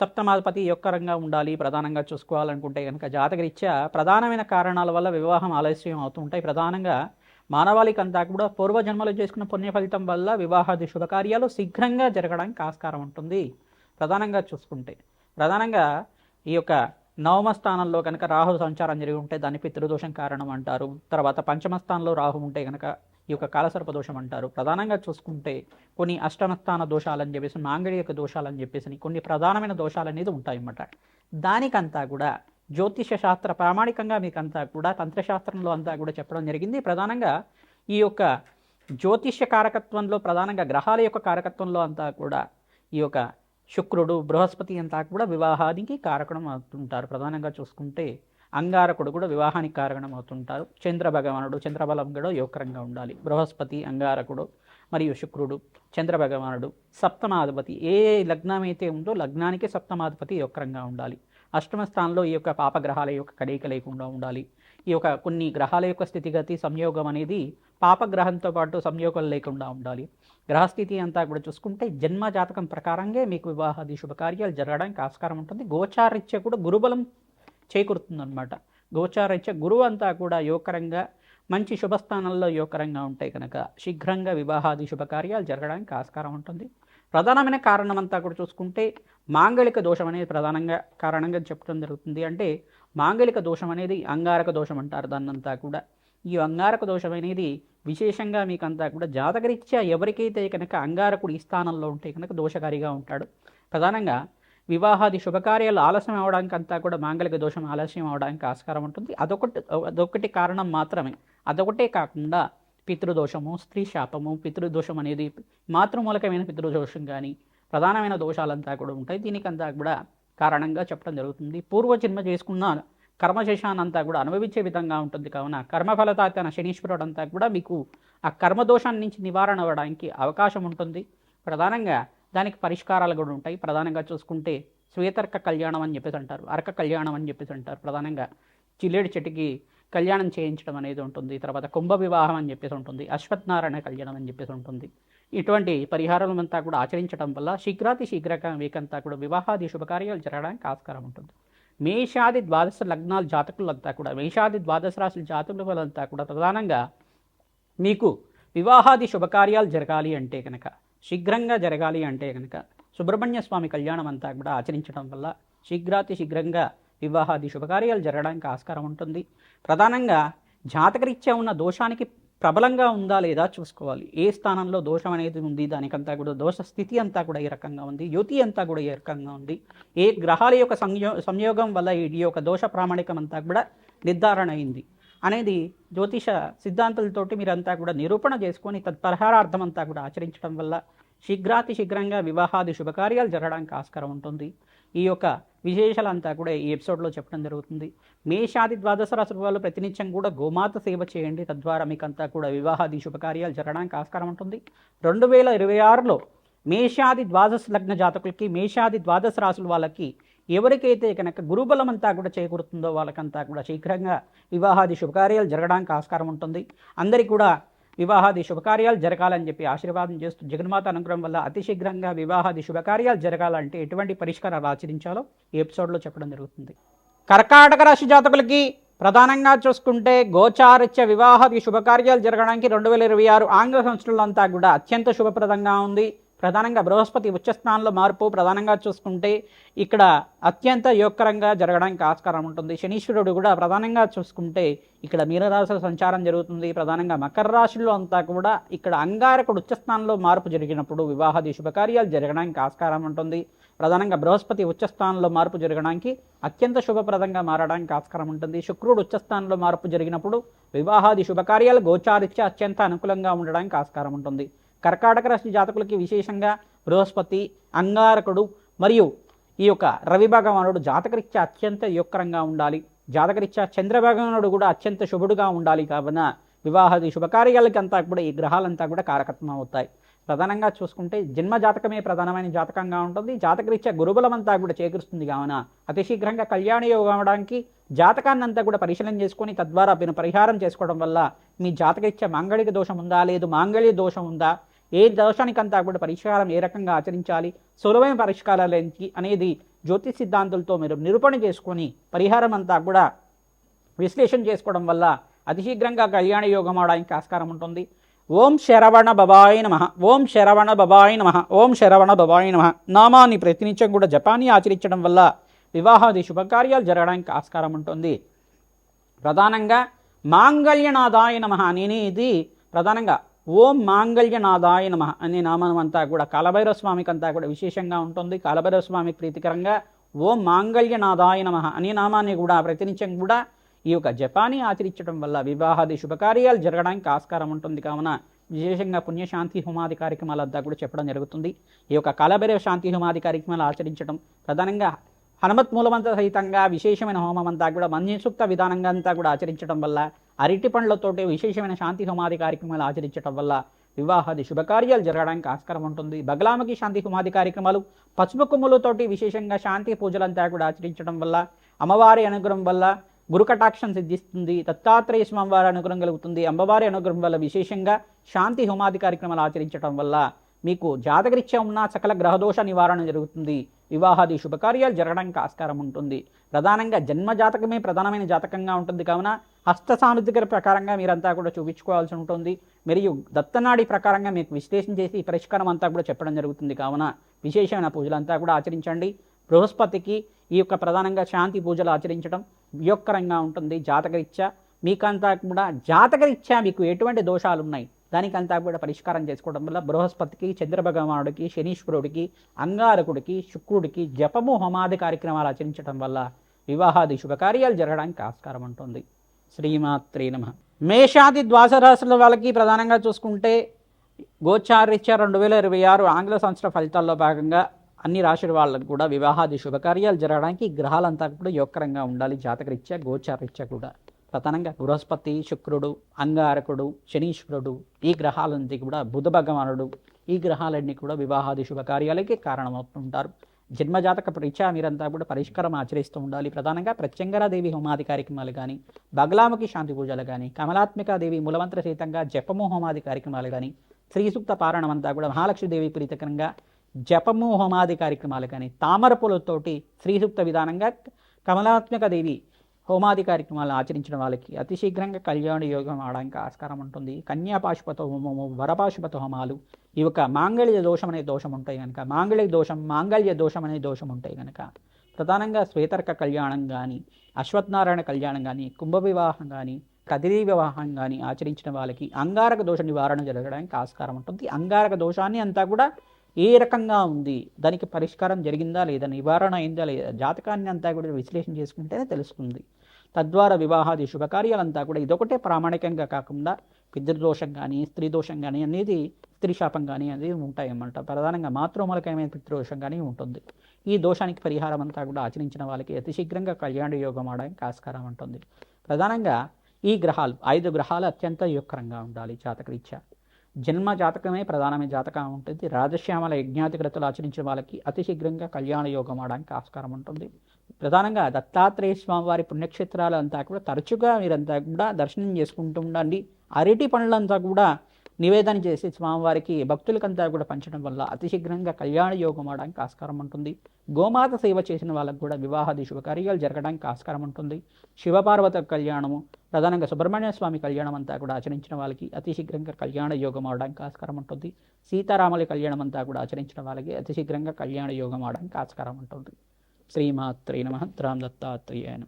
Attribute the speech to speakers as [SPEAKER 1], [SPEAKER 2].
[SPEAKER 1] సప్తమాధిపతి యొక్క రంగా ఉండాలి ప్రధానంగా చూసుకోవాలనుకుంటే కనుక జాతకరీత్యా ప్రధానమైన కారణాల వల్ల వివాహం ఆలస్యం అవుతుంటాయి. ప్రధానంగా మానవాళికంతా కూడా పూర్వజన్మలో చేసుకున్న పుణ్య ఫలితం వల్ల వివాహాది శుభకార్యాలు శీఘ్రంగా జరగడానికి ఆస్కారం ఉంటుంది. ప్రధానంగా చూసుకుంటే ప్రధానంగా ఈ యొక్క నవమ స్థానంలో కనుక రాహు సంచారం జరిగి ఉంటే దాన్ని పితృదోషం కారణం అంటారు. తర్వాత పంచమ స్థానంలో రాహు ఉంటే కనుక ఈ యొక్క కాలసర్ప దోషం అంటారు. ప్రధానంగా చూసుకుంటే కొన్ని అష్టమస్థాన దోషాలని చెప్పేసి మాంగళ్యక దోషాలని చెప్పేసి కొన్ని ప్రధానమైన దోషాలు అనేది ఉంటాయన్నమాట. దానికంతా కూడా జ్యోతిష శాస్త్ర ప్రామాణికంగా మీకంతా కూడా తంత్రశాస్త్రంలో అంతా కూడా చెప్పడం జరిగింది. ప్రధానంగా ఈ యొక్క జ్యోతిష్య కారకత్వంలో ప్రధానంగా గ్రహాల యొక్క కారకత్వంలో అంతా కూడా ఈ యొక్క శుక్రుడు బృహస్పతి అంతా కూడా వివాహానికి కారకం అవుతుంటారు. ప్రధానంగా చూసుకుంటే అంగారకుడు కూడా వివాహానికి కారణం అవుతుంటారు చంద్ర భగవానుడు చంద్రబలం కూడా యోగకరంగా ఉండాలి. బృహస్పతి అంగారకుడు మరియు శుక్రుడు చంద్ర భగవానుడు సప్తమాధిపతి. ఏ లగ్నమైతే ఉందో లగ్నానికి సప్తమాధిపతి యోగకరంగా ఉండాలి. అష్టమ స్థానంలో ఈ యొక్క పాపగ్రహాల యొక్క కదయిక లేకుండా ఉండాలి. ఈ యొక్క కొన్ని గ్రహాల యొక్క స్థితిగతి సంయోగం అనేది పాపగ్రహంతో పాటు సంయోగం లేకుండా ఉండాలి. గ్రహస్థితి అంతా కూడా చూసుకుంటే జన్మ జాతకం ప్రకారంగా మీకు వివాహాది శుభకార్యాలు జరగడానికి ఆస్కారం ఉంటుంది. గోచారిత్య కూడా గురుబలం చేకూరుతుందన్నమాట. గోచారీత్య గురువు అంతా కూడా యోగకరంగా మంచి శుభస్థానంలో యోగకరంగా ఉంటాయి కనుక శీఘ్రంగా వివాహాది శుభకార్యాలు జరగడానికి ఆస్కారం ఉంటుంది. ప్రధానమైన కారణం అంతా కూడా చూసుకుంటే మాంగళిక దోషం అనేది ప్రధానంగా కారణంగా చెప్పడం జరుగుతుంది. అంటే మాంగళిక దోషం అనేది అంగారక దోషం అంటారు దాన్నంతా కూడా. ఈ అంగారక దోషం అనేది విశేషంగా మీకంతా కూడా జాతకరీత్యా ఎవరికైతే కనుక అంగారకుడు ఈ స్థానంలో ఉంటే కనుక దోషకారిగా ఉంటాడు. ప్రధానంగా వివాహాది శుభకార్యాలు ఆలస్యం అవడానికి అంతా కూడా మాంగళిక దోషం ఆలస్యం అవడానికి ఆస్కారం ఉంటుంది. అదొకటి అదొకటి కారణం మాత్రమే. అదొకటే కాకుండా పితృదోషము స్త్రీ శాపము పితృదోషం అనేది మాతృమూలకమైన పితృదోషం కానీ ప్రధానమైన దోషాలంతా కూడా ఉంటాయి. దీనికంతా కూడా కారణంగా చెప్పడం జరుగుతుంది. పూర్వజన్మ చేసుకున్న కర్మశేషానంతా కూడా అనుభవించే విధంగా ఉంటుంది. కావున కర్మఫలతాతన శనీశ్వరుడు అంతా కూడా మీకు ఆ కర్మదోషాన్ని నుంచి నివారణ అవ్వడానికి అవకాశం ఉంటుంది. ప్రధానంగా దానికి పరిష్కారాలు కూడా ఉంటాయి. ప్రధానంగా చూసుకుంటే శ్వేతర్క కళ్యాణం అని చెప్పేసి అంటారు. అర్క కళ్యాణం అని చెప్పేసి అంటారు. ప్రధానంగా చిల్లేడు చెట్టుకి కళ్యాణం చేయించడం అనేది ఉంటుంది. తర్వాత కుంభ వివాహం అని చెప్పేసి ఉంటుంది. అశ్వత్నారాయణ కళ్యాణం అని చెప్పేసి ఉంటుంది. ఇటువంటి పరిహారాలంతా కూడా ఆచరించడం వల్ల శీఘ్రాతి శీఘ్రక మీకంతా కూడా వివాహాది శుభకార్యాలు జరగడానికి ఆస్కారం ఉంటుంది. మేషాది ద్వాదశ లగ్నాల జాతకులంతా కూడా మేషాది ద్వాదశ రాశుల జాతకులంతా కూడా ప్రధానంగా మీకు వివాహాది శుభకార్యాలు జరగాలి అంటే కనుక శీఘ్రంగా జరగాలి అంటే కనుక సుబ్రహ్మణ్య స్వామి కళ్యాణం అంతా కూడా ఆచరించడం వల్ల శీఘ్రాతి శీఘ్రంగా వివాహాది శుభకార్యాలు జరగడానికి ఆస్కారం ఉంటుంది. ప్రధానంగా జాతకరీత్యా ఉన్న దోషానికి ప్రబలంగా ఉందా లేదా చూసుకోవాలి. ఏ స్థానంలో దోషం అనేది ఉంది? దానికంతా కూడా దోష స్థితి అంతా కూడా ఏ రకంగా ఉంది. యుతి అంతా కూడా ఏ రకంగా ఉంది. ఏ గ్రహాల యొక్క సంయో సంయోగం వల్ల ఈ యొక్క దోష ప్రామాణికం అంతా కూడా నిర్ధారణ అయింది. అనేది జ్యోతిష సిద్ధాంతాలతోటి మీరంతా కూడా నిరూపణ చేసుకొని తత్పరిహారార్థం అంతా కూడా ఆచరించడం వల్ల శీఘ్రాతి శీఘ్రంగా వివాహాది శుభకార్యాలు జరగడానికి ఆస్కారం ఉంటుంది. ఈ యొక్క విశేషాలంతా కూడా ఈ ఎపిసోడ్లో చెప్పడం జరుగుతుంది. మేషాది ద్వాదశ రాశుల వాళ్ళు ప్రతినిత్యం కూడా గోమాత సేవ చేయండి. తద్వారా మీకంతా కూడా వివాహాది శుభకార్యాలు జరగడానికి ఆస్కారం ఉంటుంది. రెండు వేల ఇరవై ఆరులో మేషాది ద్వాదశ లగ్న జాతకులకి మేషాది ద్వాదశ రాశుల వాళ్ళకి ఎవరికైతే కనుక గురుబలం అంతా కూడా చేకూరుతుందో వాళ్ళకంతా కూడా శీఘ్రంగా వివాహాది శుభకార్యాలు జరగడానికి ఆస్కారం ఉంటుంది. అందరికీ కూడా వివాహాది శుభకార్యాలు జరగాలని చెప్పి ఆశీర్వాదం చేస్తూ జగన్మాత అనుగ్రహం వల్ల అతి శీఘ్రంగా వివాహాది శుభకార్యాలు జరగాలంటే ఎటువంటి పరిష్కారాలు ఆచరించాలో ఈ ఎపిసోడ్లో చెప్పడం జరుగుతుంది. కర్కాటక రాశి జాతకులకి ప్రధానంగా చూసుకుంటే గోచారిత్య వివాహాది శుభకార్యాలు జరగడానికి రెండు వేల ఇరవై ఆరు ఆంగ్ల సంవత్సరంలో అంతా కూడా అత్యంత శుభప్రదంగా ఉంది. ప్రధానంగా బృహస్పతి ఉచ్చస్థానంలో మార్పు ప్రధానంగా చూసుకుంటే ఇక్కడ అత్యంత యోగకరంగా జరగడానికి ఆస్కారం ఉంటుంది. శనీశ్వరుడు కూడా ప్రధానంగా చూసుకుంటే ఇక్కడ మీనరాశుల సంచారం జరుగుతుంది. ప్రధానంగా మకర రాశుల్లో అంతా కూడా ఇక్కడ అంగారకుడు ఉచ్చస్థానంలో మార్పు జరిగినప్పుడు వివాహాది శుభకార్యాలు జరగడానికి ఆస్కారం ఉంటుంది. ప్రధానంగా బృహస్పతి ఉచ్చస్థానంలో మార్పు జరగడానికి అత్యంత శుభప్రదంగా మారడానికి ఆస్కారం ఉంటుంది. శుక్రుడు ఉచ్చస్థానంలో మార్పు జరిగినప్పుడు వివాహాది శుభకార్యాలు గోచారిత్య అత్యంత అనుకూలంగా ఉండడానికి ఆస్కారం ఉంటుంది. కర్కాటక రాశి జాతకులకి విశేషంగా బృహస్పతి అంగారకుడు మరియు ఈ యొక్క రవి భగవానుడు జాతకరీత్యా అత్యంత యోగకరంగా ఉండాలి. జాతకరీత్యా చంద్రభగవానుడు కూడా అత్యంత శుభుడుగా ఉండాలి కావున వివాహాది శుభకార్యాలకంతా కూడా ఈ గ్రహాలంతా కూడా కారకత్వం అవుతాయి ప్రధానంగా చూసుకుంటే జన్మ జాతకమే ప్రధానమైన జాతకంగా ఉంటుంది. జాతకరీత్యా గురుబలం అంతా కూడా చేకూరుస్తుంది కావున అతి శీఘ్రంగా కళ్యాణ యోగం అవడానికి జాతకాన్ని అంతా కూడా పరిశీలన చేసుకొని తద్వారా మీరు పరిహారం చేసుకోవడం వల్ల మీ జాతకరీత్యా మాంగళిక దోషం ఉందా లేదు మాంగళ్య దోషం ఉందా ఏ దోషానికంతా కూడా పరిష్కారం ఏ రకంగా ఆచరించాలి? సులభమైన పరిష్కారాలు ఏంటి? అనేది జ్యోతిష్ సిద్ధాంతులతో మీరు నిరూపణ చేసుకొని పరిహారం అంతా కూడా విశ్లేషణ చేసుకోవడం వల్ల అతి శీఘ్రంగా కళ్యాణ యోగం అవడానికి ఆస్కారం ఉంటుంది. ఓం శరవణ బబాయి నమ. ఓం శరవణ బబాయి నమ. ఓం శరవణ బబాయి నమ. నామాన్ని ప్రతినిత్యం కూడా జపాన్ని ఆచరించడం వల్ల వివాహాది శుభకార్యాలు జరగడానికి ఆస్కారం ఉంటుంది. ప్రధానంగా మాంగళ్యనాదాయ నమ అనేది ప్రధానంగా ఓం మాంగళ్యనాథాయ నమ అనే నామం అంతా కూడా కాలభైరవ స్వామికి అంతా కూడా విశేషంగా ఉంటుంది. కాలభైరవ స్వామి ప్రీతికరంగా ఓం మాంగళ్యనాథాయ నమ అనే నామాన్ని కూడా ప్రతినిత్యం కూడా ఈ యొక్క జపాన్ని ఆచరించడం వల్ల వివాహాది శుభకార్యాలు జరగడానికి ఆస్కారం ఉంటుంది. కావున విశేషంగా పుణ్యశాంతి హోమాది కార్యక్రమాలంతా కూడా చెప్పడం జరుగుతుంది. ఈ యొక్క కాలభైరవ శాంతి హోమాది కార్యక్రమాలు ఆచరించడం ప్రధానంగా హనుమత్ మూలమంత సహితంగా విశేషమైన హోమం అంతా కూడా మంజసూక్త విధానంగా అంతా కూడా ఆచరించడం వల్ల అరటి పండ్లతోటి విశేషమైన శాంతి హోమాది కార్యక్రమాలు ఆచరించడం వల్ల వివాహాది శుభకార్యాలు జరగడానికి ఆస్కారం ఉంటుంది. బగలామకి శాంతి హోమాది కార్యక్రమాలు పసుపు కొమ్ములతోటి విశేషంగా శాంతి పూజలంతా కూడా ఆచరించడం వల్ల అమ్మవారి అనుగ్రహం వల్ల గురుకటాక్షం సిద్ధిస్తుంది. దత్తాత్రేయ స్వామివారి అనుగ్రహం కలుగుతుంది. అమ్మవారి అనుగ్రహం వల్ల విశేషంగా శాంతి హోమాది కార్యక్రమాలు ఆచరించడం వల్ల మీకు జాతకరీత్యా ఉన్న సకల గ్రహదోష నివారణ జరుగుతుంది. వివాహాది శుభకార్యాలు జరగడానికి ఆస్కారం ఉంటుంది. ప్రధానంగా జన్మ జాతకమే ప్రధానమైన జాతకంగా ఉంటుంది. కావున హస్త సాముద్రిక ప్రకారంగా మీరంతా కూడా చూపించుకోవాల్సి ఉంటుంది. మరియు దత్తనాడి ప్రకారంగా మీకు విశ్లేషణ చేసి ఈ పరిష్కారం అంతా కూడా చెప్పడం జరుగుతుంది. కావున విశేషమైన పూజలంతా కూడా ఆచరించండి. బృహస్పతికి ఈ యొక్క ప్రధానంగా శాంతి పూజలు ఆచరించడం వియోగకరంగా ఉంటుంది. జాతకరీత్యా మీకంతా కూడా జాతకరీత్యా మీకు ఎటువంటి దోషాలు ఉన్నాయి? దానికంతా కూడా పరిష్కారం చేసుకోవడం వల్ల బృహస్పతికి చంద్రభగవానుడికి శనీశ్వరుడికి అంగారకుడికి శుక్రుడికి జపము హోమాది కార్యక్రమాలు ఆచరించడం వల్ల వివాహాది శుభకార్యాలు జరగడానికి ఆస్కారం ఉంటుంది. శ్రీమాత్రే నమ. మేషాది ద్వాస రాశుల వాళ్ళకి ప్రధానంగా చూసుకుంటే గోచారీత్యా రెండు వేల ఇరవై ఆరు ఆంగ్ల సంవత్సర ఫలితాల్లో భాగంగా అన్ని రాశుల వాళ్ళకు కూడా వివాహాది శుభకార్యాలు జరగడానికి ఈ గ్రహాలంతా కూడా యోగకరంగా ఉండాలి. జాతకరీత్యా గోచారీత్యా కూడా. ప్రధానంగా బృహస్పతి శుక్రుడు అంగారకుడు శనీశ్వరుడు ఈ గ్రహాలన్నీ కూడా బుధ భగవానుడు ఈ గ్రహాలన్నీ కూడా వివాహాది శుభకార్యాలకి కారణమవుతుంటారు. జన్మజాతక రీత్యా మీరంతా కూడా పరిష్కారం ఆచరిస్తూ ఉండాలి. ప్రధానంగా ప్రత్యంగరాదేవి హోమాది కార్యక్రమాలు కానీ బగలాముఖి శాంతి పూజలు కానీ కమలాత్మికాదేవి మూలమంత్ర సహితంగా జపము హోమాది కార్యక్రమాలు కానీ శ్రీసూక్త పారాయణం అంతా కూడా మహాలక్ష్మీదేవి ప్రీతకరంగా జపము హోమాది కార్యక్రమాలు కానీ తామర పూలతోటి శ్రీసూక్త విధానంగా కమలాత్మక దేవి హోమాది కార్యక్రమాలు ఆచరించిన వాళ్ళకి అతి శీఘ్రంగా కళ్యాణ యోగం ఆడడానికి ఆస్కారం ఉంటుంది. కన్యాపాశుపత హోమము వరపాశుపత హోమాలు ఈ యొక్క మాంగళ్య దోషం అనే దోషం ఉంటాయి కనుక మాంగళ్య దోషం మాంగళ్య దోషం అనే దోషం ఉంటాయి కనుక ప్రధానంగా శ్వేతర్క కళ్యాణం కానీ అశ్వత్థనారాయణ కళ్యాణం కానీ కుంభ వివాహం కానీ కదిరీ వివాహం కానీ ఆచరించిన వాళ్ళకి అంగారక దోష నివారణ జరగడానికి ఆస్కారం ఉంటుంది. అంగారక దోషాన్ని అంతా కూడా ఏ రకంగా ఉంది? దానికి పరిష్కారం జరిగిందా లేదా? నివారణ అయిందా లేదా? జాతకాన్ని అంతా కూడా విశ్లేషణ చేసుకుంటేనే తెలుస్తుంది. తద్వారా వివాహాది శుభకార్యాలంతా కూడా ఇదొకటే ప్రామాణికంగా కాకుండా పితృదోషం కానీ స్త్రీ దోషం కానీ అనేది స్త్రీ శాపం కానీ అనేది ఉంటాయన్నమాట. ప్రధానంగా మాతృమూలకమైన పితృదోషం కానీ ఉంటుంది. ఈ దోషానికి పరిహారం అంతా కూడా ఆచరించిన వాళ్ళకి అతి శీఘ్రంగా కళ్యాణ యోగం ఆడడానికి ఆస్కారం ఉంటుంది ప్రధానంగా ఈ గ్రహాలు ఐదు గ్రహాలు అత్యంత యుక్రంగా ఉండాలి జాతకరీత్యా. జన్మ జాతకమే ప్రధానమైన జాతకం ఉంటుంది. రాజశ్యామల యజ్ఞాతిగ్రతలు ఆచరించిన వాళ్ళకి అతి శీఘ్రంగా కళ్యాణ యోగం ఆడడానికి ఆస్కారం ఉంటుంది. ప్రధానంగా దత్తాత్రేయ స్వామివారి పుణ్యక్షేత్రాలు అంతా కూడా తరచుగా మీరంతా కూడా దర్శనం చేసుకుంటూ ఉండండి. అరటి పనులంతా కూడా నివేదన చేసి స్వామివారికి భక్తులకంతా కూడా పంచడం వల్ల అతి శీఘ్రంగా కళ్యాణ యోగం అవడానికి ఆస్కారం ఉంటుంది. గోమాత సేవ చేసిన వాళ్ళకు కూడా వివాహాది శుభకార్యాలు జరగడానికి ఆస్కారం ఉంటుంది. శివపార్వత కళ్యాణము ప్రధానంగా సుబ్రహ్మణ్య స్వామి కళ్యాణం అంతా కూడా ఆచరించిన వాళ్ళకి అతి శీఘ్రంగా కళ్యాణ యోగం అవడానికి ఆస్కారం ఉంటుంది. సీతారాముల కళ్యాణం అంతా కూడా ఆచరించిన వాళ్ళకి అతి శీఘ్రంగా కళ్యాణ యోగం అవడానికి ఆస్కారం ఉంటుంది. శ్రీమాత్రే నమ రామ్ దత్తాత్రేయ నమః